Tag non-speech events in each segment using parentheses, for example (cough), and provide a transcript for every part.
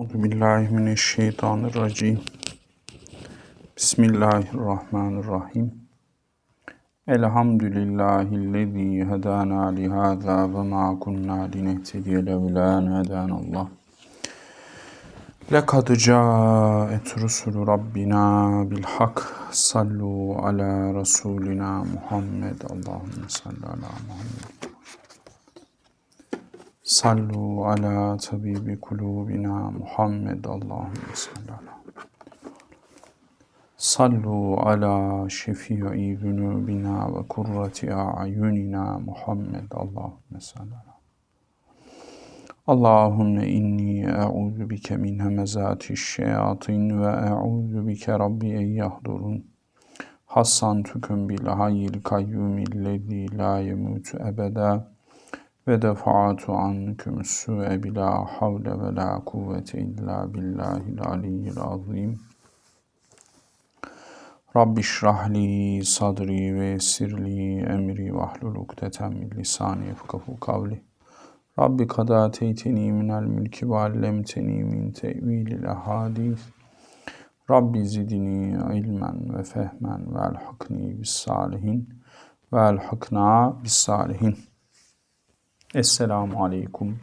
Euzu billahi mineşşeytanirracim. Bismillahirrahmanirrahim. Elhamdülillahi'llezî hedâna lihâzâ ve mâ kunnâ linehtediye levlâ hedânallah. Lekad câet rusulü rabbina bil. Sallu ala rasulina Muhammed. Allahümme salli ala Muhammed. Sallu ala tabibi kulubina Muhammed Allahümme salli ala. Sallu ala şefii zunubina ve kurrati a'yunina Muhammed Allahümme salli ala. Allahümme inni e'udhu bike min hemezati şeyatin ve e'udhu bike rabbi en yahdurun. Hassan tüküm bil hayyil kayyumillezî la yemutu ebeda ve defa'atu anküm su'e bila havle ve la kuvvete illa billahil aliyyil azim. Rabbi şrahli sadri ve yessirli emri ve ahlul ukdeten min lisani yefkahu kavli. Rabbi kad ateyteni minel mülki ve allemteni min tevilil ahadis. Rabbi zidni ilmen ve fehmen ve elhakni bis salihin ve elhakna bis salihin. Esselamu Aleyküm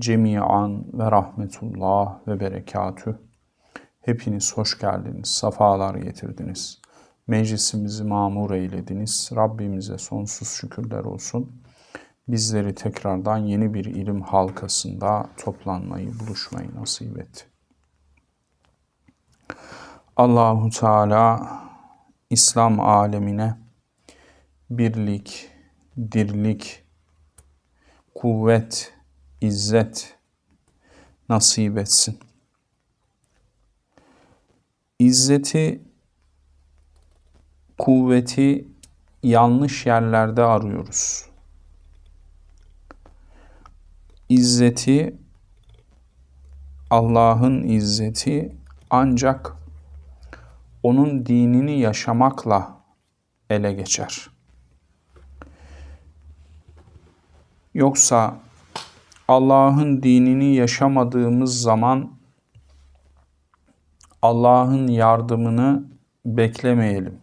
cemiyan ve rahmetullah ve berekatü. Hepiniz hoş geldiniz, safalar getirdiniz. Meclisimizi mamur eylediniz. Rabbimize sonsuz şükürler olsun. Bizleri tekrardan yeni bir ilim halkasında toplanmayı, buluşmayı nasip etti. Allahu Teala İslam alemine birlik, dirlik, kuvvet, izzet nasip etsin. İzzeti, kuvveti yanlış yerlerde arıyoruz. İzzeti, Allah'ın izzeti ancak onun dinini yaşamakla ele geçer. Yoksa Allah'ın dinini yaşamadığımız zaman Allah'ın yardımını beklemeyelim.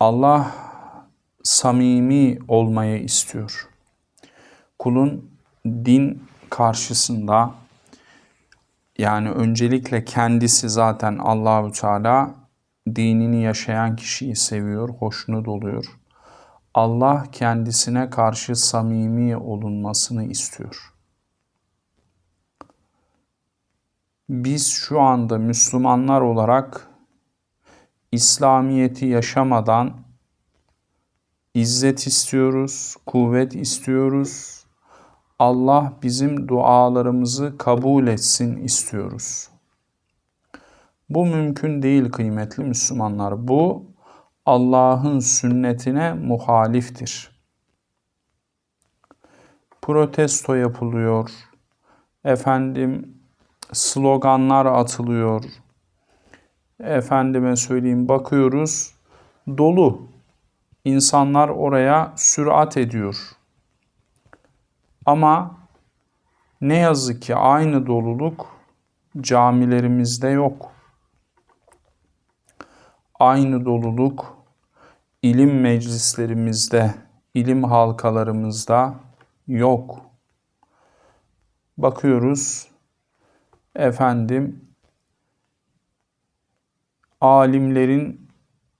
Allah samimi olmayı istiyor. Kulun din karşısında yani öncelikle kendisi zaten Allahü Teala dinini yaşayan kişiyi seviyor, hoşnut oluyor. Allah kendisine karşı samimi olunmasını istiyor. Biz şu anda Müslümanlar olarak İslamiyeti yaşamadan izzet istiyoruz, kuvvet istiyoruz. Allah bizim dualarımızı kabul etsin istiyoruz. Bu mümkün değil kıymetli Müslümanlar. Bu Allah'ın sünnetine muhaliftir. Protesto yapılıyor. Efendim sloganlar atılıyor. Efendime söyleyeyim bakıyoruz dolu. İnsanlar oraya sürat ediyor. Ama ne yazık ki aynı doluluk camilerimizde yok aynı doluluk ilim meclislerimizde, ilim halkalarımızda yok. Bakıyoruz efendim alimlerin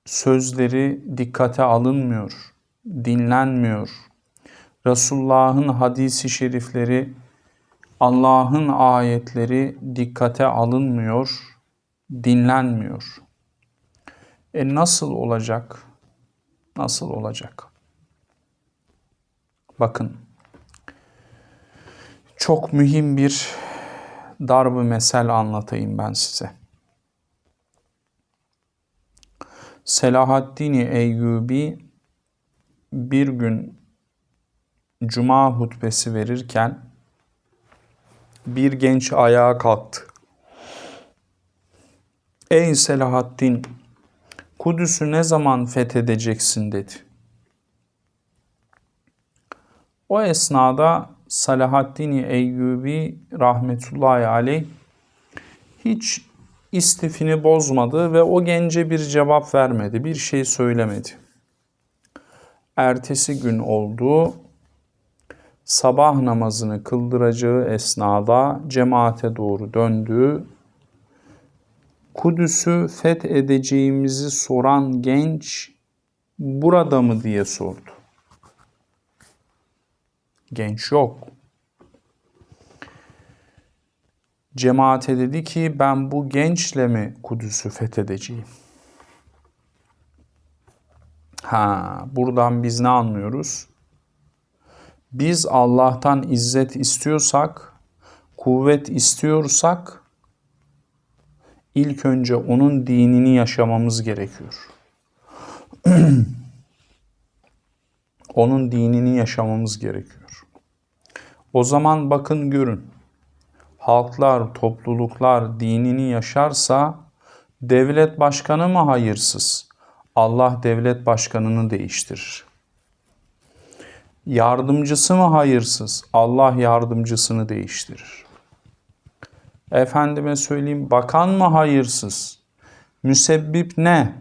sözleri dikkate alınmıyor, dinlenmiyor. Resulullah'ın hadisi şerifleri, Allah'ın ayetleri dikkate alınmıyor, dinlenmiyor. E nasıl olacak? Nasıl olacak? Bakın. Çok mühim bir darb-ı mesel anlatayım ben size. Selahaddin Eyyubi bir gün cuma hutbesi verirken bir genç ayağa kalktı. Ey Selahaddin Kudüs'ü ne zaman fethedeceksin dedi. O esnada Salahaddin Eyyubi rahmetullahi aleyh hiç istifini bozmadı ve o gence bir cevap vermedi, bir şey söylemedi. Ertesi gün oldu, sabah namazını kıldıracağı esnada cemaate doğru döndü. Kudüs'ü fethedeceğimizi soran genç burada mı diye sordu. Genç yok. Cemaate dedi ki ben bu gençle mi Kudüs'ü fethedeceğim? Ha, buradan biz ne anlıyoruz? Biz Allah'tan izzet istiyorsak, kuvvet istiyorsak ilk önce onun dinini yaşamamız gerekiyor. (clears throat) onun dinini yaşamamız gerekiyor. O zaman bakın görün. Halklar, topluluklar dinini yaşarsa devlet başkanı mı hayırsız? Allah devlet başkanını değiştirir. Yardımcısı mı hayırsız? Allah yardımcısını değiştirir. Efendime söyleyeyim bakan mı hayırsız? Müsebbip ne?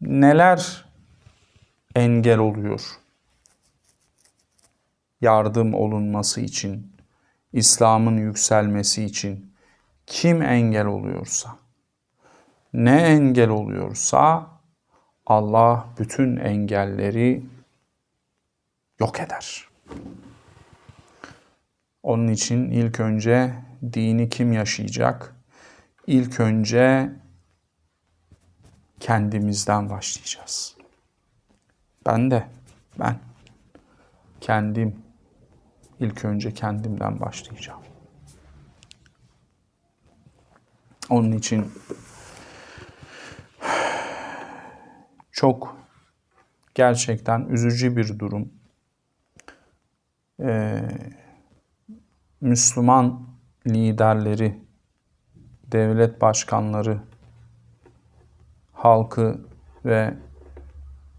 Neler engel oluyor? Yardım olunması için, İslam'ın yükselmesi için kim engel oluyorsa, ne engel oluyorsa Allah bütün engelleri yok eder. Onun için ilk önce dini kim yaşayacak? İlk önce kendimizden başlayacağız. Ben de, ben kendim ilk önce kendimden başlayacağım. Onun için çok gerçekten üzücü bir durum. Ee, Müslüman liderleri, devlet başkanları, halkı ve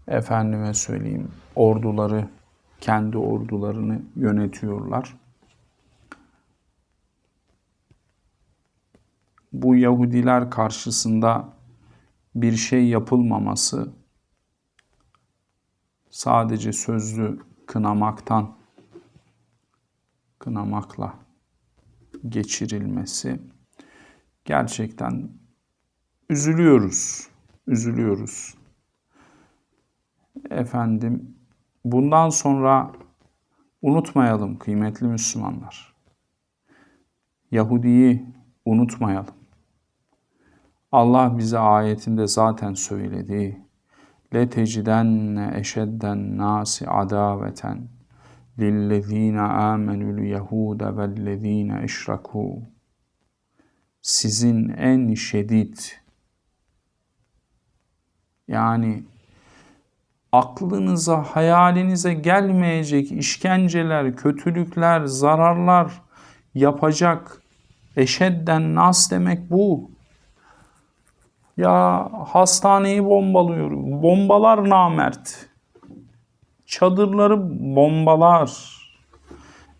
efendime söyleyeyim orduları, kendi ordularını yönetiyorlar. Bu Yahudiler karşısında bir şey yapılmaması sadece sözlü kınamaktan kınamakla geçirilmesi gerçekten üzülüyoruz. Üzülüyoruz. Efendim bundan sonra unutmayalım kıymetli Müslümanlar. Yahudi'yi unutmayalım. Allah bize ayetinde zaten söyledi. لَتَجِدَنَّ اَشَدَّ النَّاسِ عَدَاوَةً lillezine amenül yehude vellezine eşrakû. Sizin en şiddet yani aklınıza, hayalinize gelmeyecek işkenceler, kötülükler, zararlar yapacak eşedden nas demek bu. Ya hastaneyi bombalıyor, bombalar namert. Çadırları bombalar.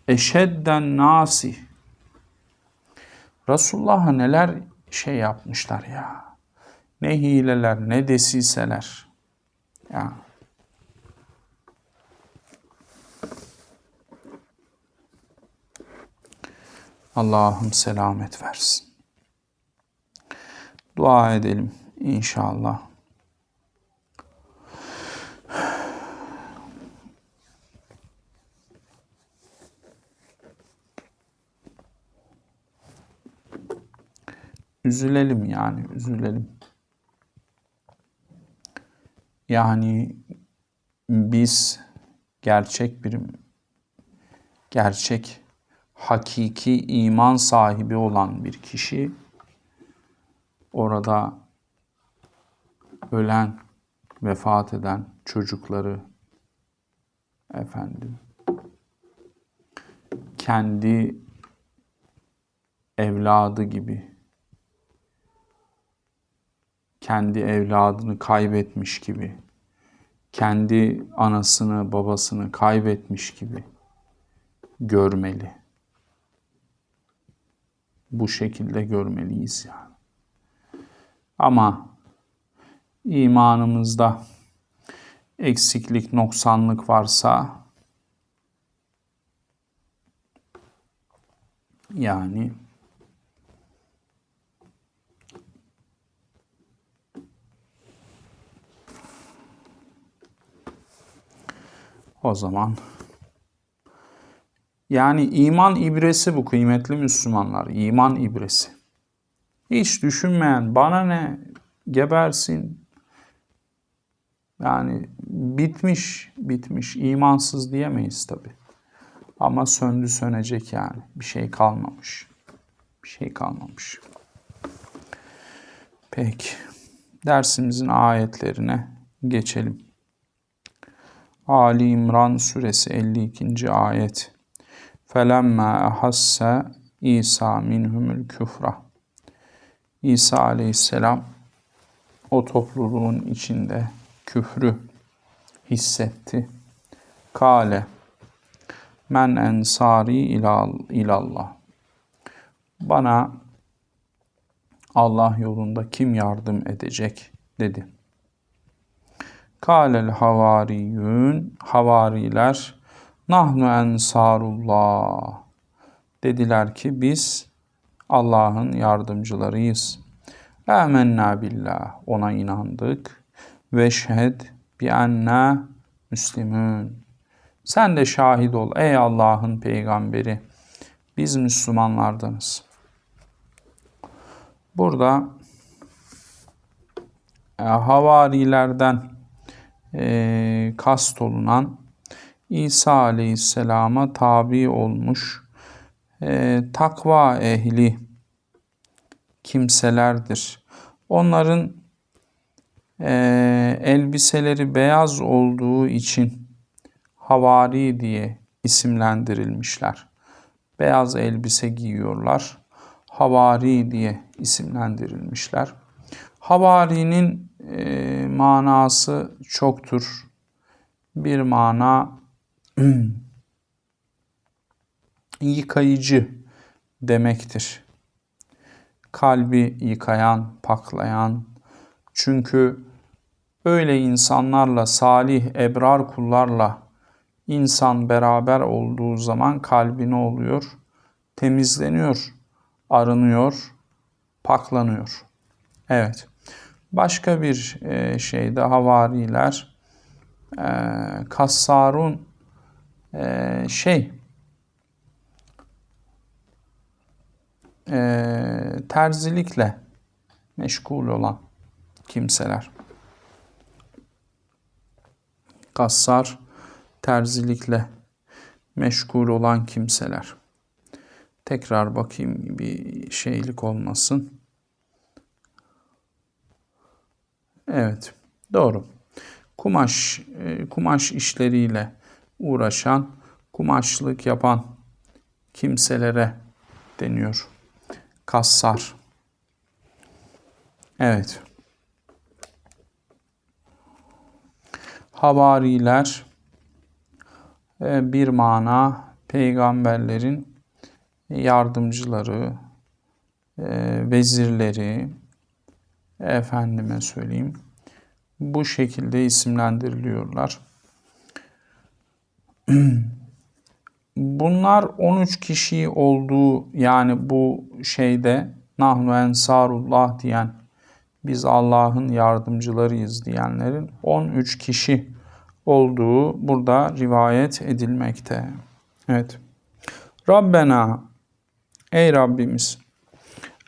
Eşedden nasi. Resulullah'a neler şey yapmışlar ya. Ne hileler, ne desiseler. Ya. Allah'ım selamet versin. Dua edelim inşallah. Üzülelim yani, üzülelim. Yani biz gerçek bir gerçek hakiki iman sahibi olan bir kişi orada ölen, vefat eden çocukları efendim kendi evladı gibi kendi evladını kaybetmiş gibi kendi anasını babasını kaybetmiş gibi görmeli. Bu şekilde görmeliyiz yani. Ama imanımızda eksiklik, noksanlık varsa yani o zaman yani iman ibresi bu kıymetli Müslümanlar. İman ibresi. Hiç düşünmeyen bana ne gebersin. Yani bitmiş, bitmiş. imansız diyemeyiz tabi. Ama söndü sönecek yani. Bir şey kalmamış. Bir şey kalmamış. Peki. Dersimizin ayetlerine geçelim. Ali İmran suresi 52. ayet. Felemma ahasse İsa minhumul küfra. İsa aleyhisselam o topluluğun içinde küfrü hissetti. Kale men ensari ilal, ilallah. Bana Allah yolunda kim yardım edecek dedi. Kâlel havariyün havariler nahnu ensarullah dediler ki biz Allah'ın yardımcılarıyız. Âmennâ billah ona inandık ve şehd bi enna müslimün. Sen de şahit ol ey Allah'ın peygamberi. Biz Müslümanlardanız. Burada e, havarilerden e, kast olunan İsa Aleyhisselam'a tabi olmuş e, takva ehli kimselerdir. Onların e, elbiseleri beyaz olduğu için havari diye isimlendirilmişler. Beyaz elbise giyiyorlar. Havari diye isimlendirilmişler. Havarinin e, manası çoktur. Bir mana (clears throat) yıkayıcı demektir. Kalbi yıkayan, paklayan. Çünkü öyle insanlarla, salih, ebrar kullarla insan beraber olduğu zaman kalbi ne oluyor? Temizleniyor, arınıyor, paklanıyor. Evet. Başka bir e, şey de havariler e, Kassarun e, şey e, terzilikle meşgul olan kimseler. Kassar terzilikle meşgul olan kimseler. Tekrar bakayım bir şeylik olmasın. Evet, doğru. Kumaş, e, kumaş işleriyle uğraşan, kumaşlık yapan kimselere deniyor. Kassar. Evet. Havariler e, bir mana peygamberlerin yardımcıları, e, vezirleri, efendime söyleyeyim bu şekilde isimlendiriliyorlar. (clears throat) Bunlar 13 kişi olduğu yani bu şeyde Nahnu Ensarullah diyen biz Allah'ın yardımcılarıyız diyenlerin 13 kişi olduğu burada rivayet edilmekte. Evet. Rabbena ey Rabbimiz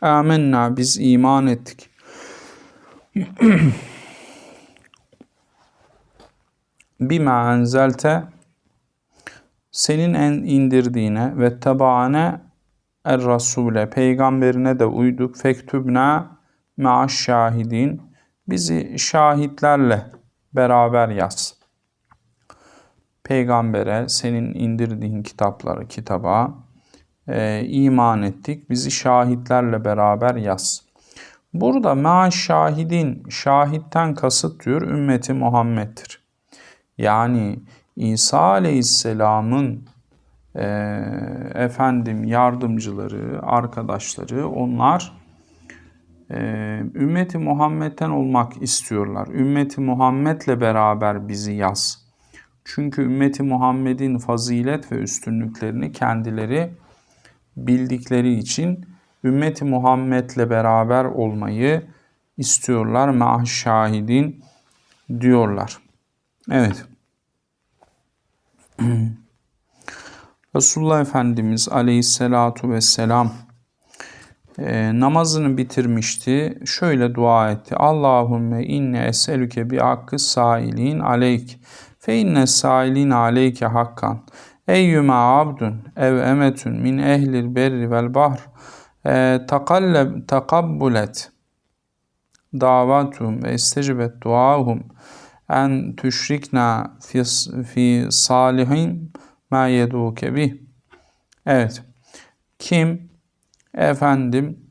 amenna biz iman ettik. (clears throat) bima enzelte senin en indirdiğine ve tebaane er rasule peygamberine de uyduk fektübna ma'aş şahidin bizi şahitlerle beraber yaz. Peygambere senin indirdiğin kitapları kitaba e, iman ettik. Bizi şahitlerle beraber yaz. Burada ma şahidin şahitten kasıt diyor ümmeti Muhammed'dir. Yani İsa Aleyhisselam'ın e, efendim yardımcıları, arkadaşları onlar e, ümmeti Muhammed'den olmak istiyorlar. Ümmeti Muhammed'le beraber bizi yaz. Çünkü ümmeti Muhammed'in fazilet ve üstünlüklerini kendileri bildikleri için ümmeti Muhammed'le beraber olmayı istiyorlar. Ma'ah şahidin diyorlar. Evet. (clears throat) Resulullah Efendimiz aleyhissalatu vesselam e, namazını bitirmişti. Şöyle dua etti. Allahümme inne eselüke bi hakkı sailin aleyk fe inne sailin aleyke hakkan. Eyyüme abdun ev emetun min ehlil berri vel bahr takalleb takabbulet davatum ve istecibet duahum en tüşrikna fi, fi salihin ma yeduke bih. Evet. Kim efendim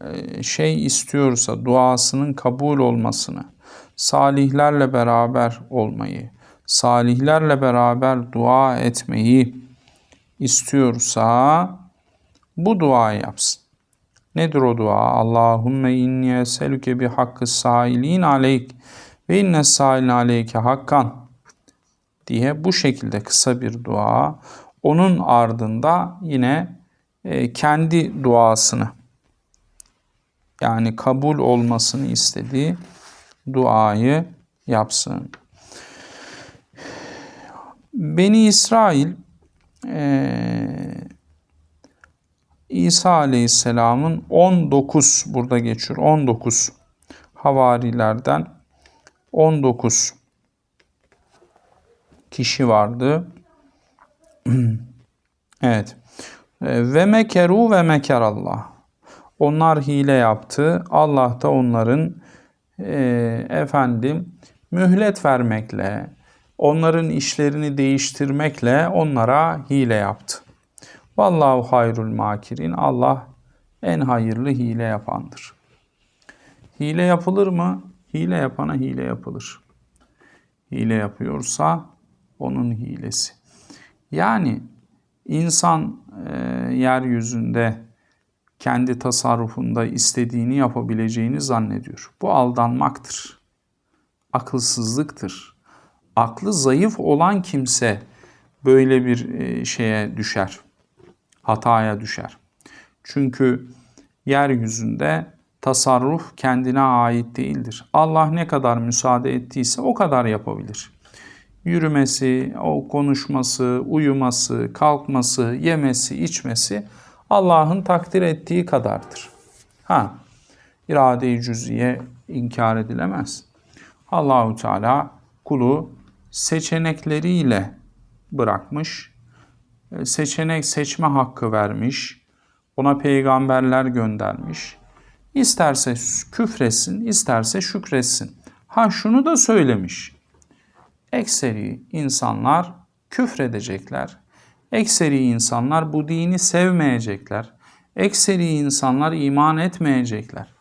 e, şey istiyorsa duasının kabul olmasını, salihlerle beraber olmayı, salihlerle beraber dua etmeyi istiyorsa bu duayı yapsın. Nedir o dua? Allahümme inni eselüke bi hakkı sailin aleyk ve inne sailin aleyke hakkan diye bu şekilde kısa bir dua. Onun ardında yine e, kendi duasını yani kabul olmasını istediği duayı yapsın. Beni İsrail e, İsa Aleyhisselam'ın 19 burada geçiyor. 19 havarilerden 19 kişi vardı. (clears throat) evet. E, ve mekeru ve meker Allah. Onlar hile yaptı. Allah da onların e, efendim mühlet vermekle, onların işlerini değiştirmekle onlara hile yaptı. Vallahu hayrul makirin. Allah en hayırlı hile yapandır. Hile yapılır mı? Hile yapana hile yapılır. Hile yapıyorsa onun hilesi. Yani insan e, yeryüzünde kendi tasarrufunda istediğini yapabileceğini zannediyor. Bu aldanmaktır. Akılsızlıktır. Aklı zayıf olan kimse böyle bir e, şeye düşer. Hataya düşer. Çünkü yeryüzünde tasarruf kendine ait değildir. Allah ne kadar müsaade ettiyse o kadar yapabilir yürümesi, o konuşması, uyuması, kalkması, yemesi, içmesi Allah'ın takdir ettiği kadardır. Ha, irade-i cüziye inkar edilemez. Allahu Teala kulu seçenekleriyle bırakmış, seçenek seçme hakkı vermiş, ona peygamberler göndermiş. İsterse küfretsin, isterse şükretsin. Ha şunu da söylemiş ekseri insanlar küfredecekler. Ekseri insanlar bu dini sevmeyecekler. Ekseri insanlar iman etmeyecekler.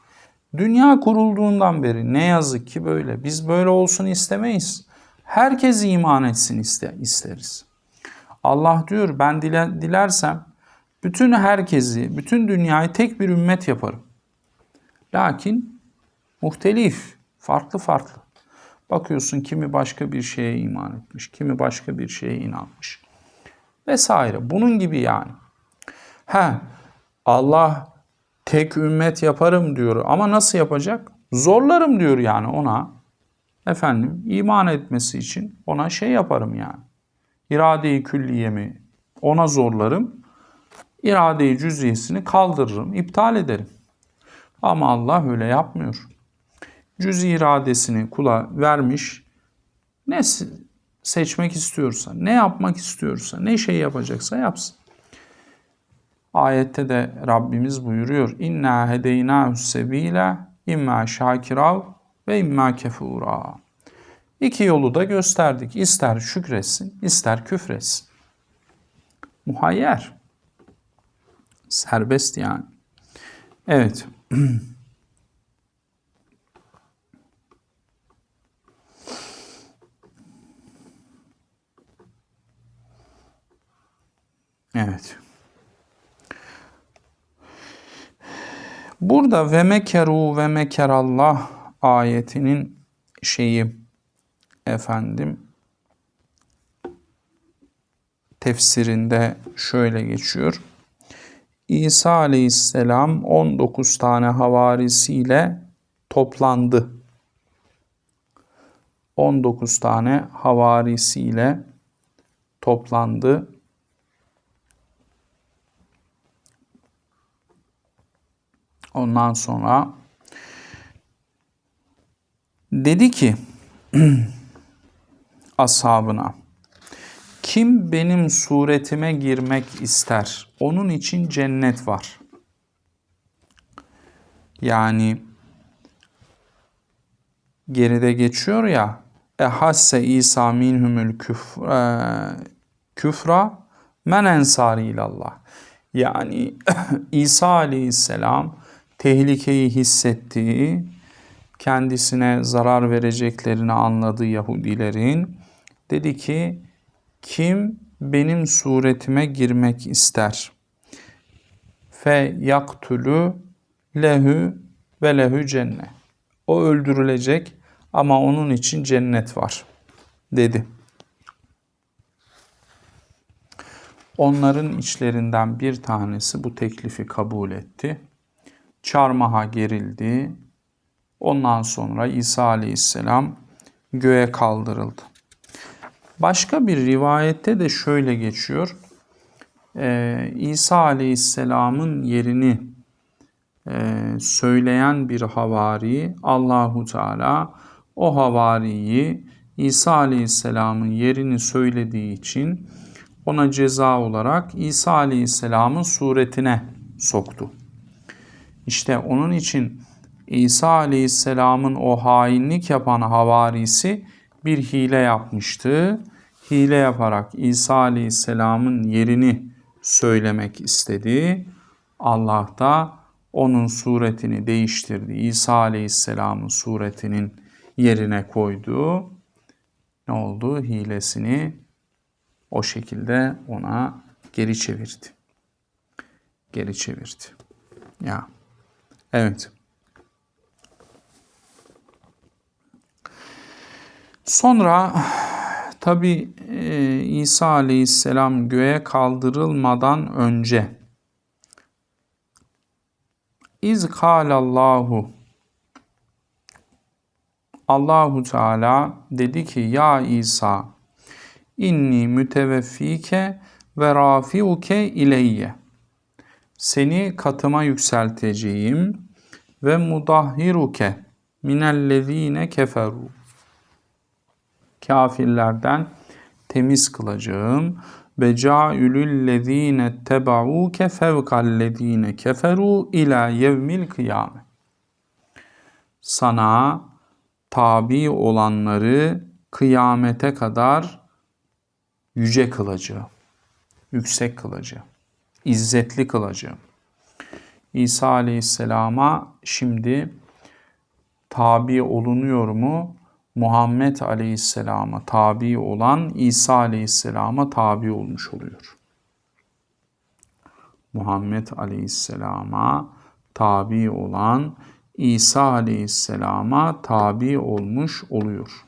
Dünya kurulduğundan beri ne yazık ki böyle. Biz böyle olsun istemeyiz. Herkes iman etsin iste, isteriz. Allah diyor ben dile, dilersem bütün herkesi, bütün dünyayı tek bir ümmet yaparım. Lakin muhtelif, farklı farklı. Bakıyorsun kimi başka bir şeye iman etmiş, kimi başka bir şeye inanmış. Vesaire. Bunun gibi yani. Ha Allah tek ümmet yaparım diyor ama nasıl yapacak? Zorlarım diyor yani ona. Efendim iman etmesi için ona şey yaparım yani. İrade-i külliyemi ona zorlarım. İrade-i cüziyesini kaldırırım, iptal ederim. Ama Allah öyle yapmıyor cüz iradesini kula vermiş. Ne seçmek istiyorsa, ne yapmak istiyorsa, ne şey yapacaksa yapsın. Ayette de Rabbimiz buyuruyor. İnna hedeyna sebile imma şakirav ve imma kefura. İki yolu da gösterdik. İster şükretsin, ister küfretsin. Muhayyer. Serbest yani. Evet. (clears throat) Evet. Burada ve mekeru ve mekerallah ayetinin şeyi efendim tefsirinde şöyle geçiyor. İsa aleyhisselam 19 tane havarisiyle toplandı. 19 tane havarisiyle toplandı. Ondan sonra dedi ki (clears throat) ashabına kim benim suretime girmek ister? Onun için cennet var. Yani geride geçiyor ya ehasse İsa minhumul küfra, küfra men ensari ilallah. Yani (laughs) İsa aleyhisselam tehlikeyi hissettiği, kendisine zarar vereceklerini anladığı Yahudilerin dedi ki kim benim suretime girmek ister? Fe yaktulu lehu ve lehu cennet. O öldürülecek ama onun için cennet var dedi. Onların içlerinden bir tanesi bu teklifi kabul etti. Çarmıha gerildi. Ondan sonra İsa aleyhisselam göğe kaldırıldı. Başka bir rivayette de şöyle geçiyor. Ee, İsa Aleyhisselam'ın yerini e, söyleyen bir havari Allahu Teala o havariyi İsa Aleyhisselam'ın yerini söylediği için ona ceza olarak İsa Aleyhisselam'ın suretine soktu. İşte onun için İsa Aleyhisselam'ın o hainlik yapan havarisi bir hile yapmıştı. Hile yaparak İsa Aleyhisselam'ın yerini söylemek istedi. Allah da onun suretini değiştirdi. İsa Aleyhisselam'ın suretinin yerine koydu. Ne oldu? Hilesini o şekilde ona geri çevirdi. Geri çevirdi. Ya. Evet. Sonra tabi e, İsa aleyhisselam göğe kaldırılmadan önce İz kâlallahu Allahu Teala dedi ki ya İsa inni müteveffike ve rafiuke ileyye seni katıma yükselteceğim ve mudahhiruke minellezine keferu kafirlerden temiz kılacağım. Ve caülül lezine tebauke fevkallezine keferu ila yevmil kıyame. Sana tabi olanları kıyamete kadar yüce kılacağım. Yüksek kılacağım. İzzetli kılacağım. İsa Aleyhisselam'a şimdi tabi olunuyor mu? Muhammed Aleyhisselam'a tabi olan İsa Aleyhisselam'a tabi olmuş oluyor. Muhammed Aleyhisselam'a tabi olan İsa Aleyhisselam'a tabi olmuş oluyor.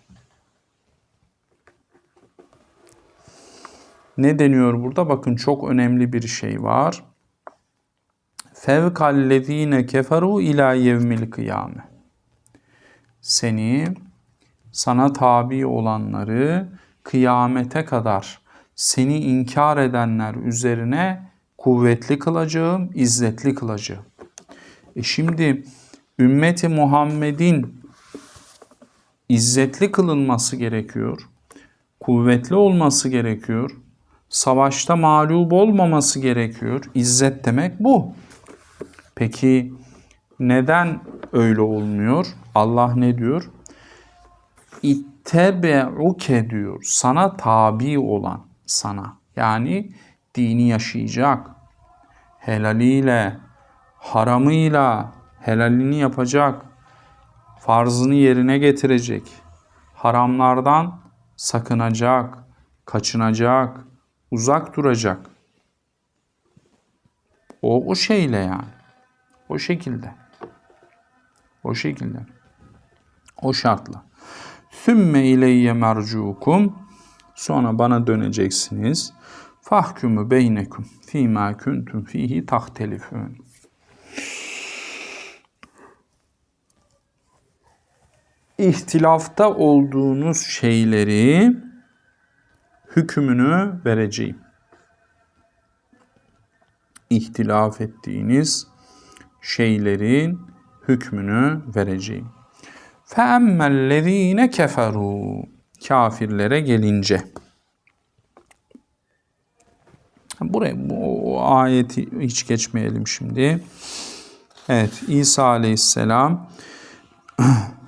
Ne deniyor burada? Bakın çok önemli bir şey var. Fevkallezine keferu ila yevmil kıyame. Seni sana tabi olanları kıyamete kadar seni inkar edenler üzerine kuvvetli kılacağım, izzetli kılacağım. E şimdi ümmeti Muhammed'in izzetli kılınması gerekiyor. Kuvvetli olması gerekiyor. Savaşta mağlup olmaması gerekiyor. İzzet demek bu. Peki neden öyle olmuyor? Allah ne diyor? İttebe'uke diyor. Sana tabi olan sana. Yani dini yaşayacak. Helaliyle, haramıyla, helalini yapacak. Farzını yerine getirecek. Haramlardan sakınacak, kaçınacak, uzak duracak. O, o şeyle yani. O şekilde. O şekilde. O şartla. Sümme ileyye mercukum. Sonra bana döneceksiniz. Fahkumu beynekum fîmâ kuntum fihi tahtelifûn. İhtilafta olduğunuz şeyleri hükmünü vereceğim. İhtilaf ettiğiniz şeylerin hükmünü vereceğim. فَاَمَّا الَّذ۪ينَ كَفَرُوا Kafirlere gelince. Buraya bu o ayeti hiç geçmeyelim şimdi. Evet İsa Aleyhisselam (clears throat)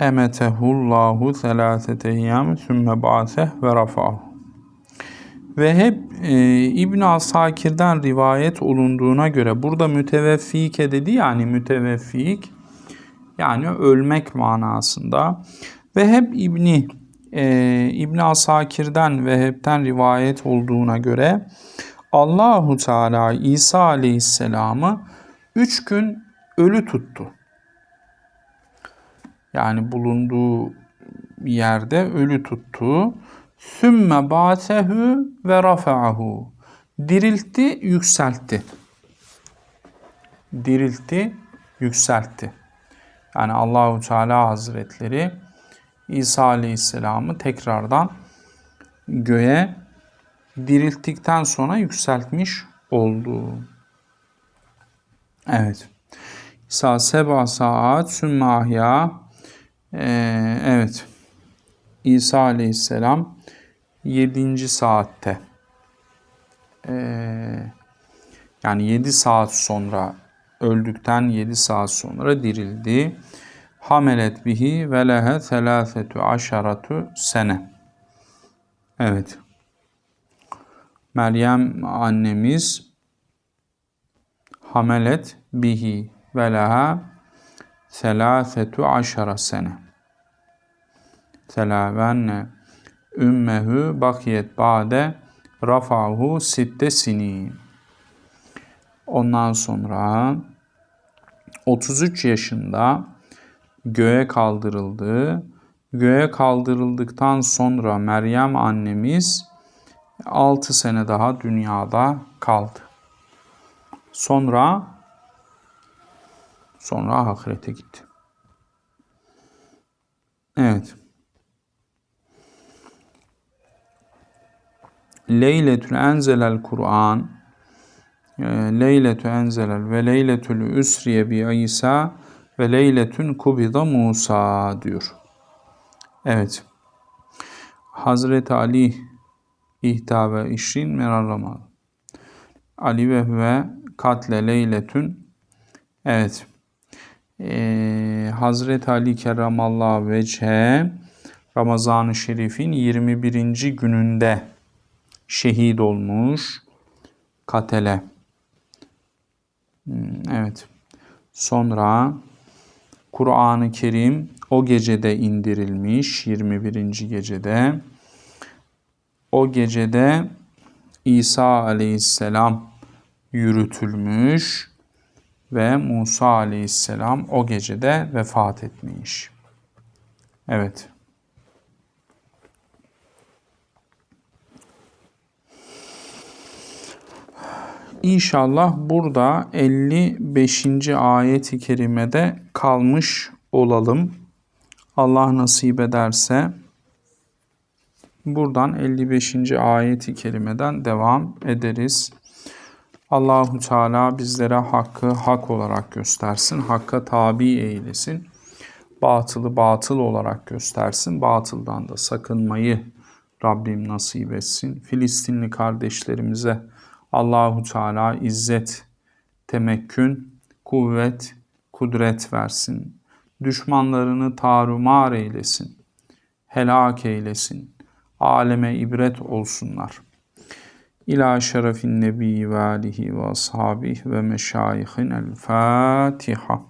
emetehullahu selâsete eyyâm sümme ba'seh ve rafa'hu. Ve hep e, İbn Asakir'den rivayet olunduğuna göre burada müteveffike dedi yani müteveffik yani ölmek manasında ve hep İbni e, İbn Asakir'den ve hepten rivayet olduğuna göre Allahu Teala İsa Aleyhisselam'ı üç gün ölü tuttu yani bulunduğu yerde ölü tuttu. Sümme bâsehu ve rafa'ahu. Diriltti, yükseltti. Diriltti, yükseltti. Yani Allahu Teala Hazretleri İsa Aleyhisselam'ı tekrardan göğe dirilttikten sonra yükseltmiş oldu. Evet. İsa seba saat sümme ahya ee, evet. İsa Aleyhisselam 7. saatte ee, yani 7 saat sonra öldükten 7 saat sonra dirildi. Hamelet bihi ve lehe selâfetü aşaratu sene. Evet. Meryem annemiz hamelet bihi ve leha selâfetü aşara sene. Selâvenne ümmehu bakiyet ba'de rafahu sitte sini. Ondan sonra 33 yaşında göğe kaldırıldı. Göğe kaldırıldıktan sonra Meryem annemiz 6 sene daha dünyada kaldı. Sonra Sonra ahirete gitti. Evet. Leyletül enzelel Kur'an e, Leyletü enzelel ve leyletül üsriye bi İsa ve leyletün kubida Musa diyor. Evet. Hazreti Ali ihta ve işrin. Ali ve ve katle leyletün Evet e, Hazreti Ali Kerramallahu Veçhe Ramazan-ı Şerif'in 21. gününde şehit olmuş Katele. Hmm, evet. Sonra Kur'an-ı Kerim o gecede indirilmiş 21. gecede. O gecede İsa aleyhisselam yürütülmüş ve Musa aleyhisselam o gecede vefat etmiş. Evet. İnşallah burada 55. ayet-i kerimede kalmış olalım. Allah nasip ederse buradan 55. ayet-i kerimeden devam ederiz. Allahu Teala bizlere hakkı hak olarak göstersin, hakka tabi eylesin. Batılı batıl olarak göstersin, batıldan da sakınmayı Rabbim nasip etsin. Filistinli kardeşlerimize Allahu Teala izzet, temekkün, kuvvet, kudret versin. Düşmanlarını tarumar eylesin. Helak eylesin. Aleme ibret olsunlar.'' إلى شرف النبي وآله وأصحابه ومشايخنا الفاتحة.